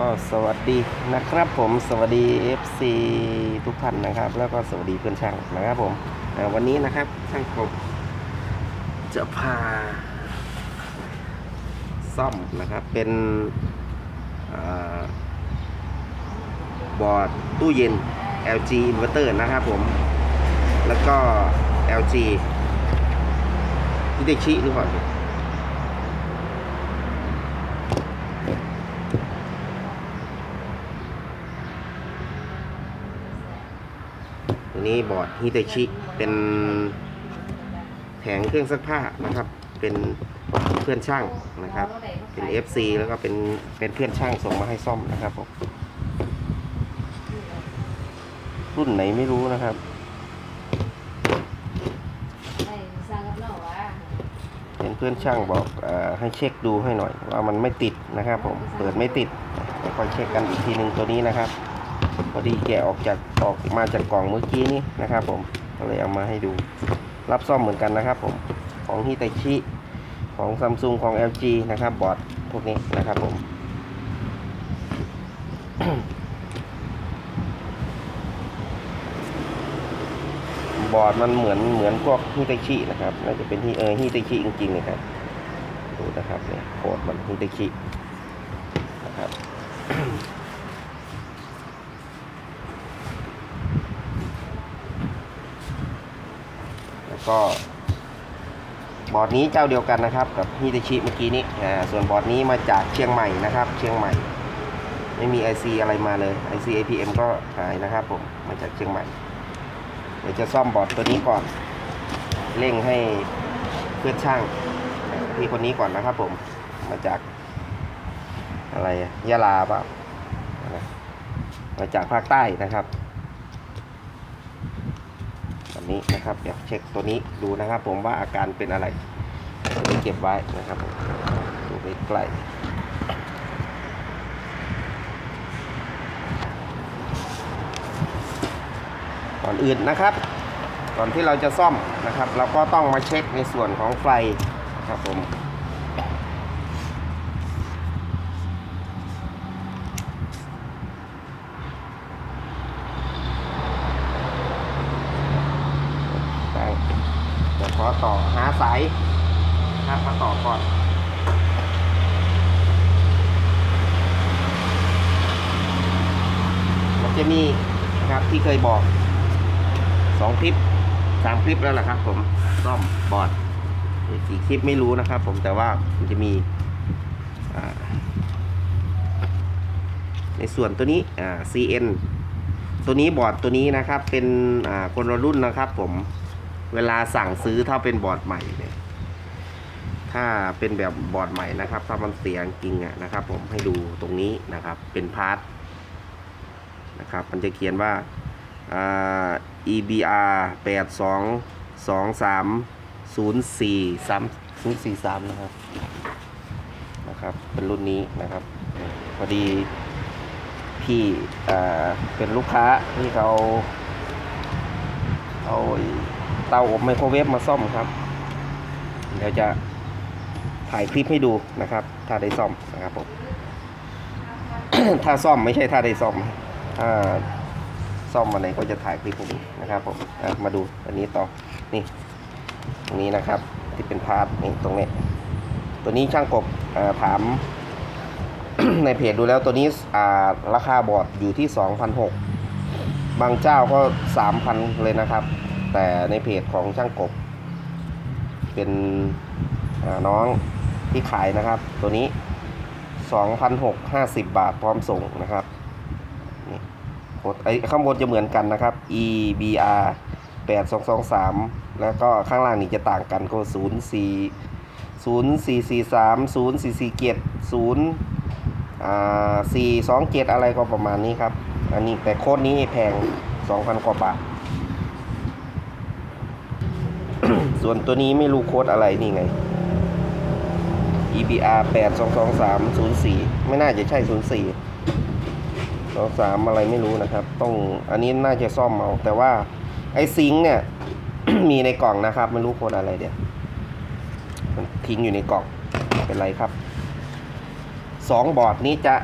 ก็สวัสดีนะครับผมสวัสดี FC ทุกท่านนะครับ แล้วก็สวัสดีเพื่อนช่างนะครับผมวันนี้นะครับช่างกบจะพา ซ่อมนะครับเป็นอบอร์ดตู้เย็น LG inverter นะครับผม แล้วก็ LG ฮิเดชิหรือเปล่า นี้บอร์ดฮิเตชิเป็นแผงเครื่องซักผ้านะครับ เป็นเพื่อนช่างนะครับ เป็น FC แล้วก็เป็นเป็นเพื่อนช่างส่งมาให้ซ่อมนะครับผมรุ่นไหนไม่รู้นะครับเป็นเพื่อนช่างบอกออให้เช็คดูให้หน่อย ว่ามันไม่ติดนะครับผมเปิดไม่ติดแล้วก็เช็คกันอีกทีหนึ่งตัวนี้นะครับ พอดีแกะออกจากออกมาจากกล่องเมื่อกี้นี้นะครับ ผมก็เลยเอามาให้ดู รับซ่อมเหมือนกันนะครับ ผมของฮิตาชิของซัมซุงของ LG นะครับบอร์ดพวกนี้นะครับผมบอร์ดมันเหมือนเหมือนพวกฮิตาชินะครับน่าจะเป็นฮิเออฮิตาชิจริงๆเลยครับดูนะครับเนี่ยโคดมันฮิตาชินะครับ แล้ว ก็ บอร์ดนี้เจ้าเดียวกันนะครับ กับฮิตาชิเมื่อกี้นี้อ่าส่วนบอร์ดนี้มาจากเชียงใหม่นะครับ เชียงใหม่ ไม่มี IC อะไรมาเลย IC APM ก็หายนะครับผมมาจากเชียงใหม่ เดี๋ยวจะซ่อมบอร์ดตัวนี้ก่อน เร่งให้เพื่อนช่างพี่คนนี้ก่อนนะครับ ผมมาจาก อะไรยะลาเปล่าอะมาจากภาคใต้นะครับ อันนี้นะครับเดี๋ยวเช็คตัวนี้ดูนะครับผมว่าอาการเป็นอะไรตัวนี้เก็บไว้นะครับผมดูใกล้ก่อนอื่นนะครับ ก่อนที่เราจะซ่อมนะครับ เราก็ต้องมาเช็คในส่วนของไฟนะครับผม ได้เดี๋ยวขอต่อหาสายนะครับมาต่อก่อน มัน จะมีนะครับที่เคยบอกสองคลิปสามคลิปแล้วแหละครับ ผมซ่อมบอร์ดอีกกี่คลิปไม่รู้นะครับ ผมแต่ว่ามันจะมีในส่วนตัวนี้อ่า CN ตัวนี้บอร์ดตัวนี้นะครับเป็นอ่าคนละรุ่นนะครับ ผมเวลาสั่งซื้อถ้าเป็นบอร์ดใหม่เนี่ยถ้าเป็นแบบบอร์ดใหม่นะครับ ถ้ามันเสียจริงอะนะครับ ผมให้ดูตรงนี้นะครับ เป็นพาร์ท นะครับ มันจะเขียนว่าอ่า EBR 8 2 2 3 0 4 3 0 4 3 นะครับ นะครับ เป็นรุ่นนี้นะครับ พอดีพี่อ่าเป็นลูกค้าที่เขาเอาเตาอบไมโครเวฟมาซ่อมครับ เดี๋ยวจะถ่ายคลิปให้ดูนะครับ ถ้าได้ซ่อมนะครับผม ถ้าซ่อมไม่ใช่ถ้าได้ซ่อม ถ้าซ่อมวันไหนก็จะถ่ายคลิปให้ดูนะครับผมมาดูอันนี้ต่อนี่ตรงนี้นะครับ ที่เป็นพาร์ทนี่ตรงนี้ ตัวนี้ช่างกบถาม ในเพจดูแล้วตัวนี้ราคาบอร์ดอยู่ที่2,600บางเจ้าก็ 3,000 เลยนะครับ แต่ในเพจของช่างกบ เป็นน้องที่ขายนะครับ ตัวนี้ 2,650 บาทพร้อมส่งนะครับ โคดไอ้ข้างบนจะเหมือนกันนะครับ EBR 8223 แล้วก็ข้างล่างนี่จะต่างกันก็ 04 0443 0447 0อ่าสี่สองเจ็ดอะไรก็ประมาณนี้ครับ อันนี้แต่โค้ดนี้แพงสองพันกว่าบาท ส่วนตัวนี้ไม่รู้โค้ดอะไรนี่ไง EBR 8 2 2 3 0 4 ไม่น่าจะใช่ 0 4 2 3อะไรไม่รู้นะครับ ต้องอันนี้น่าจะซ่อมเอา แต่ว่าไอ้ซิงเนี่ย มีในกล่องนะครับไม่รู้ค้ดอะไรเดี๋ยวมันทิ้งอยู่ในกล่องเป็นไรครับสองบอร์ดนี้จะ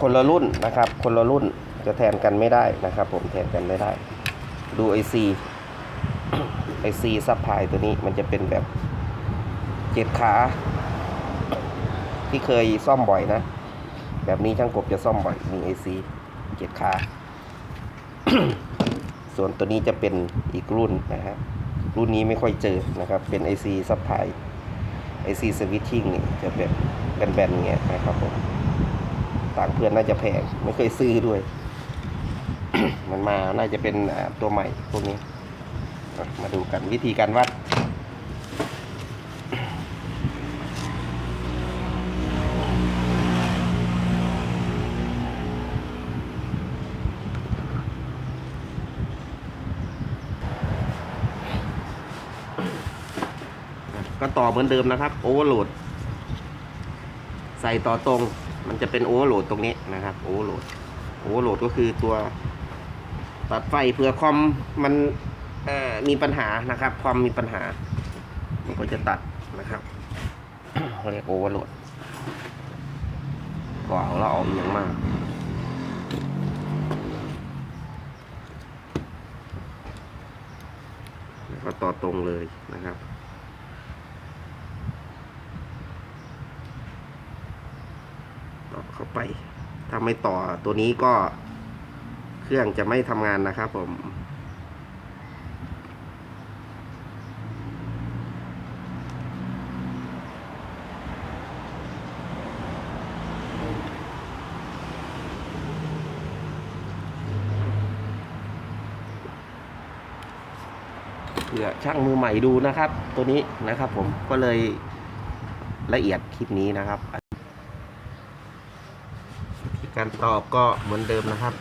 คนละรุ่นนะครับ คนละรุ่นจะแทนกันไม่ได้นะครับ ผมแทนกันไม่ได้ ดูไอซีไอซีซับพลายตัวนี้มันจะเป็นแบบเจ็ดขา ที่เคยซ่อมบ่อยนะ แบบนี้ช่างกบจะซ่อมบ่อยมีไอซีเจ็ดขาส่วนตัวนี้จะเป็นอีกรุ่นนะครับรุ่นนี้ไม่ค่อยเจอนะครับ เป็น IC ซับไพ IC Switching นี่จะแบบแบนๆเงี้ยนะครับผมต่างเพื่อนน่าจะแพงไม่เคยซื้อด้วย มันมาน่าจะเป็นตัวใหม่พวกนี้ มาดูกันวิธีการวัด ก็ต่อเหมือนเดิมนะครับโอเวอร์โหลดใส่ต่อตรง มันจะเป็นโอเวอร์โหลดตรงนี้นะครับโอเวอร์โหลดโอเวอร์โหลดก็คือตัวตัดไฟเพื่อคอมมันมีปัญหานะครับ ความมีปัญหา มันก็จะตัดนะครับเรียกโอเวอร์โหลดก็เอาแล้วเอาอย่างมากแล้วก็ต่อตรงเลยนะครับ ต่อเข้าไป ถ้าไม่ต่อตัวนี้ก็เครื่องจะไม่ทำงานนะครับผมเพื่อช่างมือใหม่ดูนะครับ ตัวนี้นะครับผมก็เลยละเอียดคลิปนี้นะครับ การตอบก็เหมือนเดิมนะครับ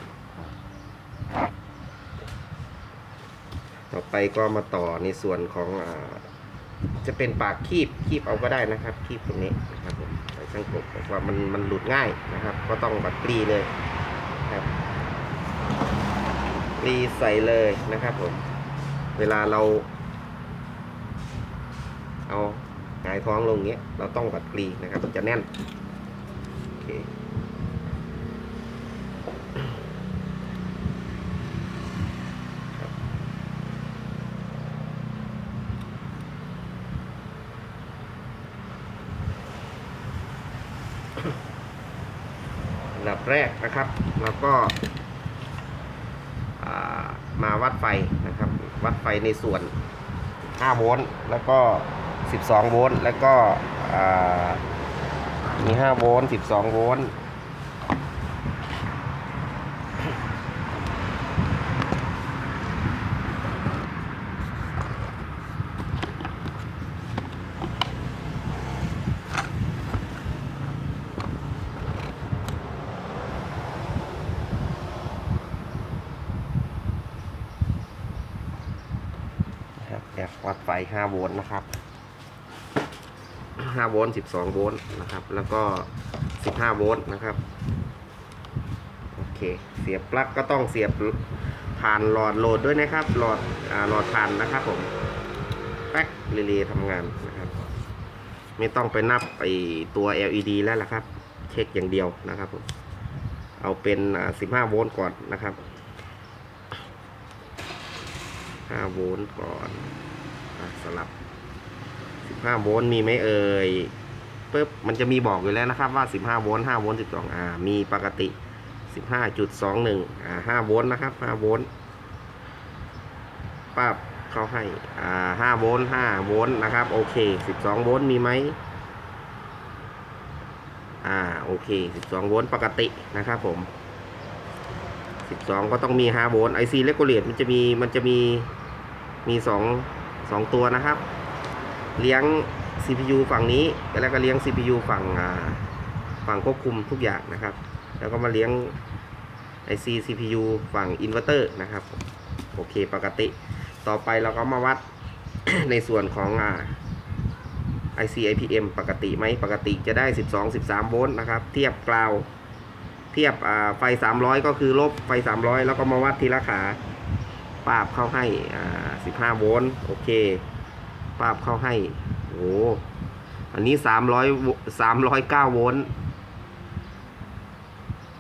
ต่อไปก็มาต่อในส่วนของอจะเป็นปากคีบคีบเอาก็ได้นะครับคีบตรงนี้นะครับผมแต่ช่างกบบอกว่ามันมันหลุดง่ายนะครับ ก็ต้องบัดกรีเลยครับกรีใส่เลยนะครับผมเวลาเรา เอาหงายท้องลงเงี้ยเราต้องบัดกรีนะครับมันจะแน่นโอเค อันดับแรกนะครับเราก็มาวัดไฟนะครับ วัดไฟในส่วน 5 โวลต์แล้วก็ 12 โวลต์แล้วก็มี 5 โวลต์ 12 โวลต์นะครับแอบวัดไฟ 5โวลต์นะครับ5โวลต์12 โวลต์นะครับ แล้วก็ 15 โวลต์นะครับ โอเค เสียบปลั๊กก็ต้องเสียบผ่านหลอดโหลดด้วยนะครับ หลอดอ่าหลอดผ่านนะครับผม แป๊กเรเลย์ทำงานนะครับ ไม่ต้องไปนับไอตัว LED แล้วล่ะครับ เช็คอย่างเดียวนะครับผม เอาเป็น 15 โวลต์ก่อนนะครับ 5 โวลต์ก่อน สลับ 15 โวลต์มีไหมเอ่ยปึ๊บมันจะมีบอกอยู่แล้วนะครับว่า 15 โวลต์5โวลต์12อ่ามีปกติ 15.21 อ่า 5 โวลต์นะครับ 5 โวลต์ปั๊บเขาให้ อ่า 5 โวลต์ 5 โวลต์นะครับ โอเค 12 โวลต์มีไหมอ่า โอเค 12 โวลต์ปกตินะครับผม 12 ก็ต้องมี 5 โวลต์ IC Regulate มันจะมี มันจะมี มีส องสองตัวนะครับ เลี้ยง CPU ฝั่งนี้แล้วก็เลี้ยง CPU ฝั่งฝั่งควบคุมทุกอย่างนะครับ แล้วก็มาเลี้ยง IC CPU ฝั่งอินเวอร์เตอร์นะครับ โอเคปกติ ต่อไปเราก็มาวัดในส่วนของ IC IPM ปกติไหมปกติจะได้ 12 13 โวลต์นะครับ เทียบกราว เทียบอ่าไฟ 300 ก็คือลบไฟ 300 แล้วก็มาวัดทีละขา ปาบเข้าให้อ่า15โวลต์โอเค ปาบเข้าให้โอ้อันนี้300 309โวลต์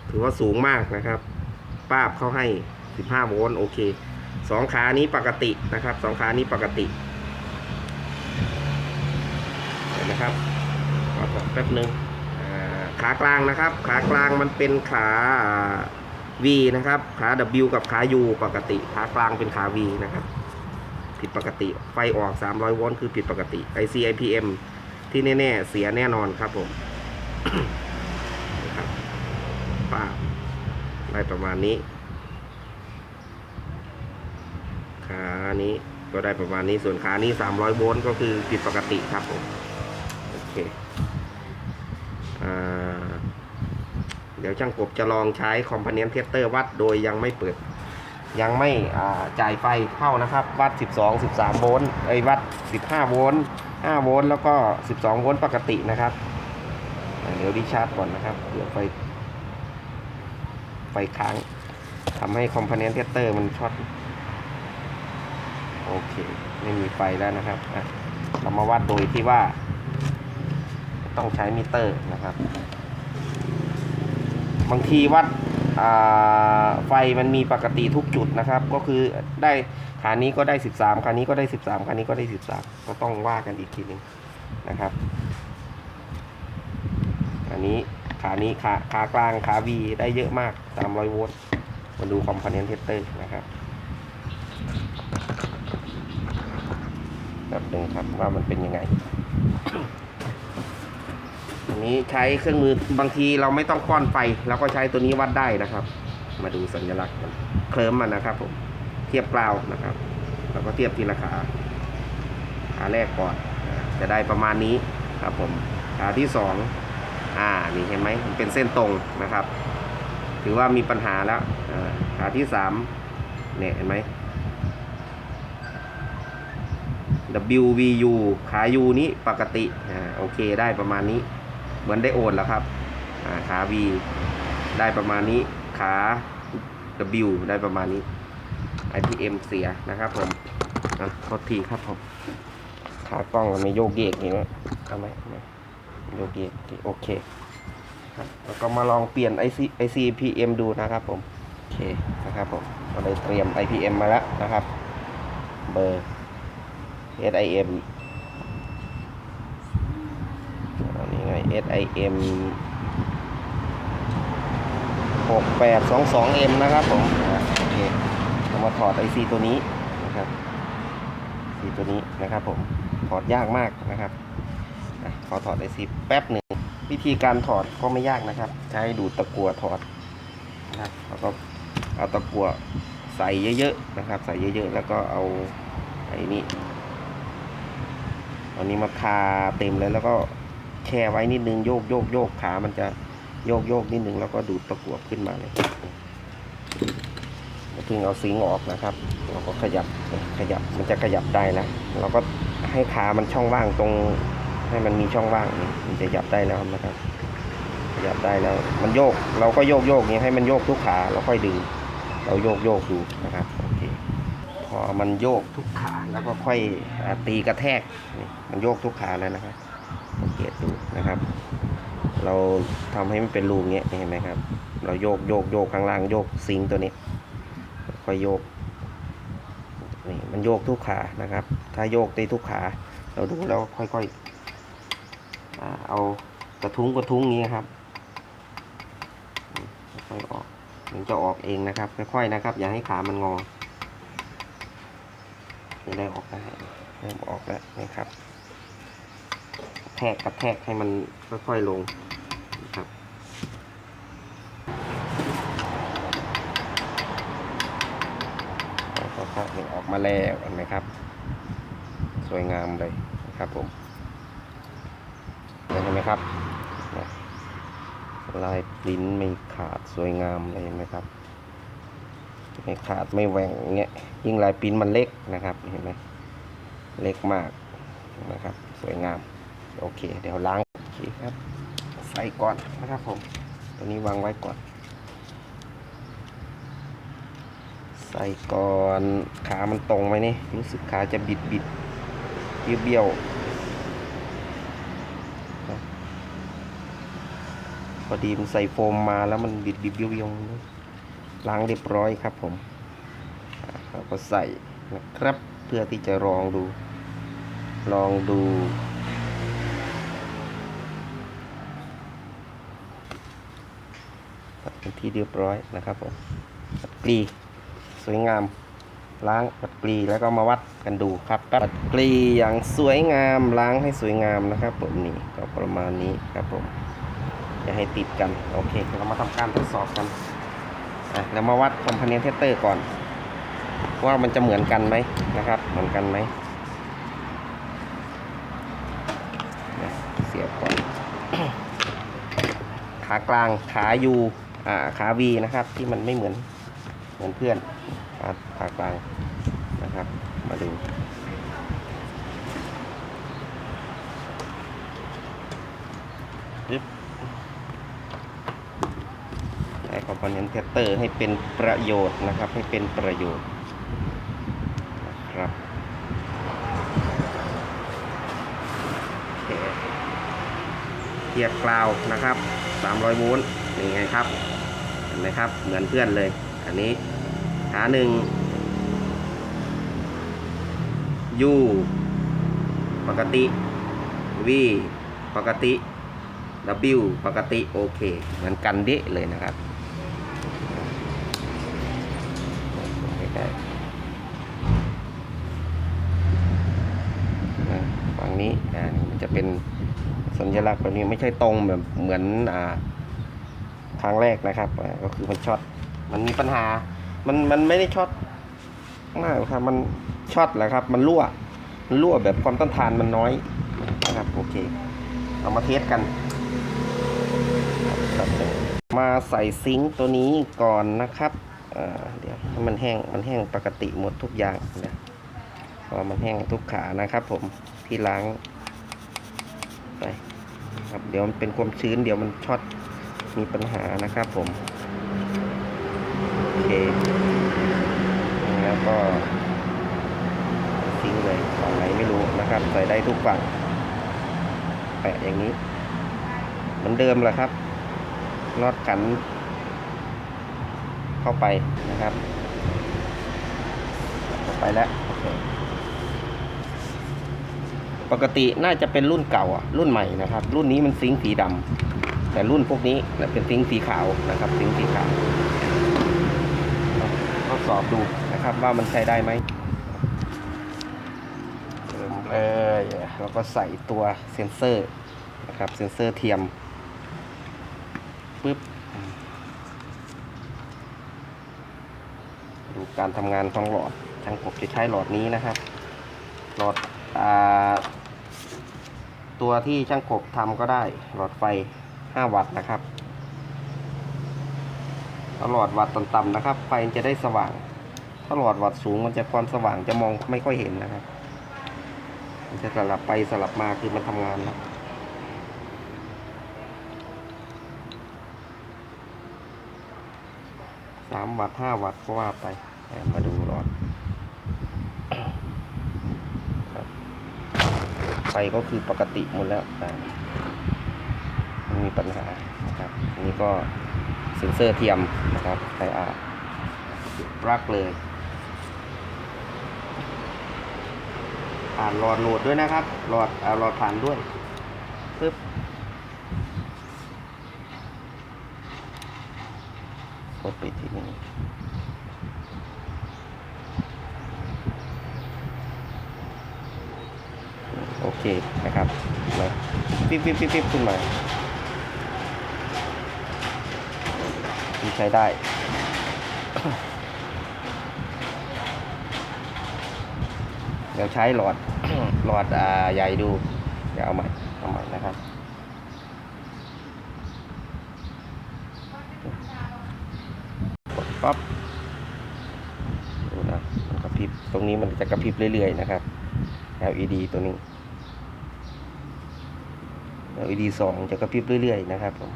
ถือว่าสูงมากนะครับป้าบเข้าให้15โวลต์โอเคสองขานี้ปกตินะครับสองขานี้ปกติเห็นนะครับขอถอดแป๊บนึงอ่าขากลางนะครับ ขากลางมันเป็นขา V นะครับ ขา W กับขา U ปกติ ขากลางเป็นขา V นะครับ ผิดปกติ ไฟออก 300 โวลต์คือผิดปกติ IC IPM ที่แน่ ๆ เสียแน่นอนครับผมนะครับป้าได้ประมาณนี้ ขานี้ก็ได้ประมาณนี้ ส่วนขานี้ 300 โวลต์ก็คือผิดปกติครับผม โอเคอ่า เดี๋ยวช่างกบจะลองใช้คอมพเน n เทสเตอร์วัดโดยยังไม่เปิด ยังไม่จ่ายไฟเข้านะครับ วัด 12 13 โวลต์ไอ้วัด 15 โวลต์ 5 โวลต์แล้วก็ 12 โวลต์ปกตินะครับ เดี๋ยวดิชาร์จก่อนนะครับเดี๋ยวไฟไฟค้างทำให้คอมพเน n เทสเตอร์มันช็อตโอเค ไม่มีไฟแล้วนะครับอะเรามาวัดโดยที่ว่า ต้องใช้มิเตอร์นะครับ บางทีวัดไฟมันมีปกติทุกจุดนะครับ ก็คือได้ขานี้ก็ได้ 13ขานี้ก็ได้ 13ขานี้ก็ได้ 13 ก็ต้องว่ากันอีกทีหนึงนะครับอันนี้ขานี้ขาขากลางขา V ได้เยอะมาก 300 โวลต์มาดูคอมพ o เน n เทสเตอร์นะครับแบบหนึ่งครับว่ามันเป็นยังไง นี้ใช้เครื่องมือบางทีเราไม่ต้องป้อนไฟเราก็ใช้ตัวนี้วัดได้นะครับ มาดูสัญลักษณ์เคลิ้มมันนะครับผมเทียบกรานะครับแล้วก็เทียบทีละขาขาแรกก่อนจะได้ประมาณนี้ครับผมขาที่สองอ่านี่เห็นไหมมันเป็นเส้นตรงนะครับ ถือว่ามีปัญหาแล้วขาที่สามเนี่ยเห็นไหม WVU ขา U นี้ปกติอ่าโอเคได้ประมาณนี้ เหมือนได้โอนแล้วครับขา V ได้ประมาณนี้ขา W ได้ประมาณนี้ IPM เสียนะครับผมอะโทษทีครับผมขากล้องมันไม่โยกเยกนี่นะเอาไหมเอาไหมโยกเยกโอเคครับแล้วก็มาลองเปลี่ยน IC ICPM ดูนะครับผมโอเคนะครับผมก็เลยเตรียม IPM มาแล้วนะครับ เบอร์ SIM อันนี้ไง SIM 6822M นะครับผมโอเคเรามาถอด IC ตัวนี้นะครับ IC ตัวนี้นะครับผม ถอดยากมากนะครับขอถอด IC แป๊บหนึ่ง วิธีการถอดก็ไม่ยากนะครับ ใช้ดูดตะกัวถอดนะครับแล้วก็เอาตะกัวใส่เยอะๆนะครับ ใส่เยอะๆ แล้วก็เอาไอ้นี่อันนี้มาทาเต็มเลยแล้วก็ แช่ไว้นิดนึงโยกโยกโยกขา มันจะโยกโยกนิดนึงแล้วก็ดูดตะกั่วขึ้นมาเลยเพิ่งเอาซิงออกนะครับ เราก็ขยับขยับมันจะขยับได้แล้วเราก็ให้ขามันช่องว่างตรง ให้มันมีช่องว่างมันจะขยับได้แล้วนะครับขยับได้แล้ว มันโยก เราก็โยกโยกนี้ให้มันโยกทุกขาแล้วค่อยดึง เราโยกโยกดูนะครับโอเคพอมันโยกทุกขาแล้วก็ค่อยตีกระแทกมันโยกทุกขาแล้วนะครับ นะครับ เราทำให้มันเป็นรูเงี้ยเห็นไหมครับ เราโยกโยกโยกข้างล่างโยกซิงตัวนี้ค่อยโยกนี่มันโยกทุกขานะครับ ถ้าโยกได้ทุกขา เราดูแล้วค่อยๆเอากระทุ้งกระทุ้งนี้ครับค่อยออกมันจะออกเองนะครับ ค่อยๆนะครับ อย่าให้ขามันงอนี่ได้ออกได้เริ่มออกแล้วนะครับ ทกกระแทกให้มันค่อยๆลงนะครับแล้วก็นี่ออกมาแล้วเห็นไหมครับ สวยงามเลยนะครับผมเห็นไหมครับลายปริ้นไม่ขาดสวยงามเลยเห็นไหมครับไม่ขาดไม่แหว่งเงี้ยยิ่งลายปริ้นมันเล็กนะครับเห็นไหมเล็กมากนะครับ สวยงาม โอเค เดี๋ยวล้างโอเคครับใส่ก่อนนะครับผม ตัวนี้วางไว้ก่อน ใส่ก่อนขามันตรงไหมนี่รู้สึกขาจะบิดบิดเบี้ยวเบี้ยวพอดีมันใส่โฟมมาแล้วมันบิดบิดเบี้ยงๆล้างเรียบร้อยครับผมเราก็ใส่นะครับเพื่อที่จะลองดู ลองดู เป็น ที่เรียบร้อยนะครับผมปัดกรีสวยงามล้างปัดกรีแล้วก็มาวัดกันดูครับปัดกรีอย่างสวยงามล้างให้สวยงามนะครับผมนี่ก็ประมาณนี้ครับผมอย่าให้ติดกันโอเคเรามาทำการทดสอบกันอะแล้วมาวัดคอมพานีเทสเตอร์ก่อน ว่ามันจะเหมือนกันไหมนะครับ เหมือนกันไหมเสียบก่อนขากลางขายูอ่า ขาวีนะครับที่มันไม่เหมือนเหมือนเพื่อนขาขากลางนะครับ มาดูใช้คอมโพเนนต์เทสเตอร์ให้เป็นประโยชน์นะครับ ให้เป็นประโยชน์นะครับเทียบกราวนะครับ 300โวลต์ นไงครับ เห็นไหมครับ เหมือนเพื่อนเลย อันนี้ขาหนึ่ง U ปกติ V ปกติ W ปกติโอเค เหมือนกันเดะเลยนะครับใกล้ๆนะฝั่งนี้อ่ามันจะเป็นสัญลักษณ์แบบนี้ไม่ใช่ตรงแบบเหมือนอ่า ครั้งแรกนะครับก็คือมันช็อตมันมีปัญหา มันมันไม่ได้ช็อตมากครับมันช็อตแหละครับ มันรั่วมันรั่วแบบความต้านทานมันน้อยนะครับโอเค เรามาเทสกัน มาใส่ซิงค์ตัวนี้ก่อนนะครับเดี๋ยวให้มันแห้งมันแห้งปกติหมดทุกอย่างนะพอมันแห้งทุกขานะครับผมที่ล้างไปครับเดี๋ยวมันเป็นความชื้นเดี๋ยวมันช็อต มีปัญหานะครับผม โอเค แล้วก็ซิงเลยฝั่งไหนไม่รู้นะครับ ใส่ได้ทุกฝั่ง แปะอย่างนี้ เหมือนเดิมแหละครับน็อตขัน เข้าไปนะครับ ไปแล้วปกติน่าจะเป็นรุ่นเก่าอะ รุ่นใหม่นะครับ รุ่นนี้มันซิงค์สีดำ แต่รุ่นพวกนี้นะเป็นซิงสีขาวนะครับซิงสีขาวทดสอบดูนะครับว่ามันใช้ได้ไหมเริ่มเลยแล้วก็ใส่ตัวเซ็นเซอร์นะครับเซ็นเซอร์เทียมปึ๊บดูการทำงานของหลอดช่างกบจะใช้หลอดนี้นะครับ หลอดอตัวที่ช่างกบทำก็ได้ หลอดไฟ 5 วัตต์นะครับถ้าหลอดวัตต์ต่ำๆนะครับ ไฟจะได้สว่างถ้าหลอดวัตต์สูงมันจะความสว่างจะมองไม่ค่อยเห็นนะครับ มันจะสลับไปสลับมาคือมันทำงานแล้วสามวัตต์ห้าวัตต์ก็ว่าไป มาดูหลอดครับไฟก็คือปกติหมดแล้วแต่ มีปัญหานะครับอันนี้ก็เซ็นเซอร์เทียมนะครับไฟอาปลักเลยผ่านหลอดโหลดด้วยนะครับ หลอดอ่าหลอดผ่านด้วยปึ๊บกดปิดที่นี้โอเคนะครับมาปิ๊บปิ๊บปิ๊บปิ๊บขึ้นมา ที่ใช้ได้ เดี๋ยวใช้หลอดหลอดอ่าใหญ่ดู เดี๋ยวเอาใหม่เอาใหม่นะครับกดปั๊บดูนะมันกระพริบตรงนี้มันจะกระพริบเรื่อยๆนะครับ LED ตัวนี้ LED สองจะกระพริบเรื่อยๆนะครับผม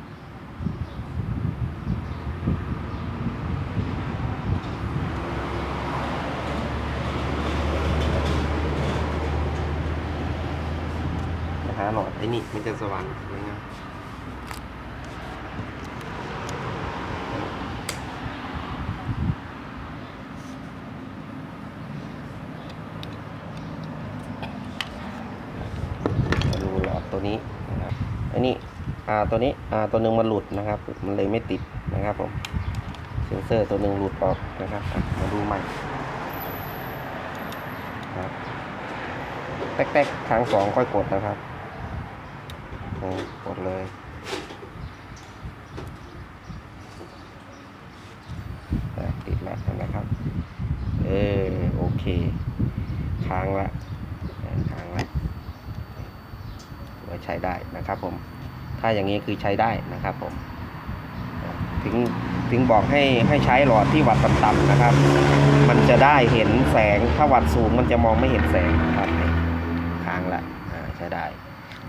นี่มันจะสว่างนะครัดูหลอดตัวนี้นะครับอันนี้อ่าตัวนี้อ่าตัวหนึ่งมันหลุดนะครับ มันเลยไม่ติดนะครับผมเซนเซอร์ตัวหนึ่งหลุดออกนะครับ มาดูใหม่ครับแตกๆครั้งสองค่อยกดนะครับ อืมกดเลยติดแล้วนะครับ เออโอเค ค้างละค้างละไว้ใช้ได้นะครับผม ถ้าอย่างนี้คือใช้ได้นะครับผม ถึงถึงบอกให้ให้ใช้หลอดที่วัดต่ำๆนะครับ มันจะได้เห็นแสง ถ้าวัดสูงมันจะมองไม่เห็นแสงนะครับค้างละใช้ได้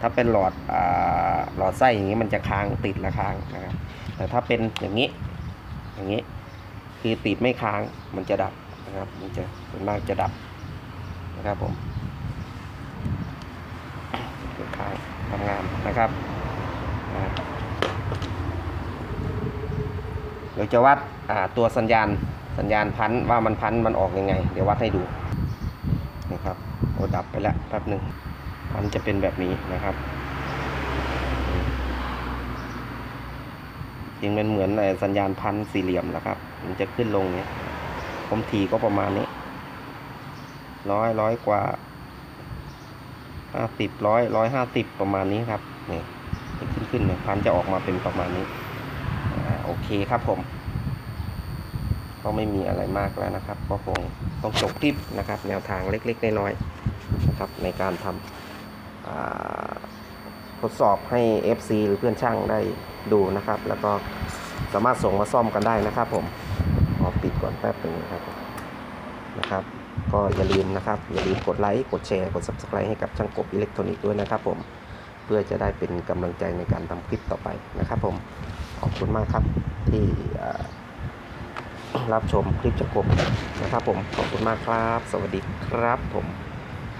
ถ้าเป็นหลอดอหลอดไส้อย่างนี้มันจะค้างติดละค้างนะครับ แต่ถ้าเป็นอย่างนี้ อย่างนี้ คือติดไม่ค้างมันจะดับนะครับ มันจะส่วนมากจะดับนะครับผมติดค้างทำงานนะครับเดี๋ยวจะวัดตัวสัญญาณสัญญาณพันว่ามันพันมันออกยังไง เดี๋ยววัดให้ดูนะครับโอ้ดับไปแล้วแป๊บหนึ่ง พันจะเป็นแบบนี้นะครับ จริงมันเหมือนสัญญาณพันสี่เหลี่ยมแหละครับ มันจะขึ้นลงเนี้ยผมทีก็ประมาณนี้ร้อยร้อยกว่าห้าสิบร้อยร้อยห้าสิบประมาณนี้ครับนี่ขึ้นขึ้นเนี่ยพันจะออกมาเป็นประมาณนี้อโอเคครับผม ก็ไม่มีอะไรมากแล้วนะครับ ก็คงต้องจบคลิปนะครับ แนวทางเล็กๆน้อยๆนะครับในการทำอ่า ทดสอบให้ FC หรือเพื่อนช่างได้ดูนะครับ แล้วก็สามารถส่งมาซ่อมกันได้นะครับ ผมขอปิดก่อนแป๊บหนึ่งนะครับนะครับ ก็อย่าลืมนะครับ อย่าลืมกดไลค์กดแชร์กด Subscribe ให้กับช่างกบอิเล็กทรอนิกส์ด้วยนะครับ ผมเพื่อจะได้เป็นกำลังใจในการทำคลิปต่อไปนะครับ ผมขอบคุณมากครับที่รับชมคลิปช่างกบนะครับ ผมขอบคุณมากครับ สวัสดีครับผม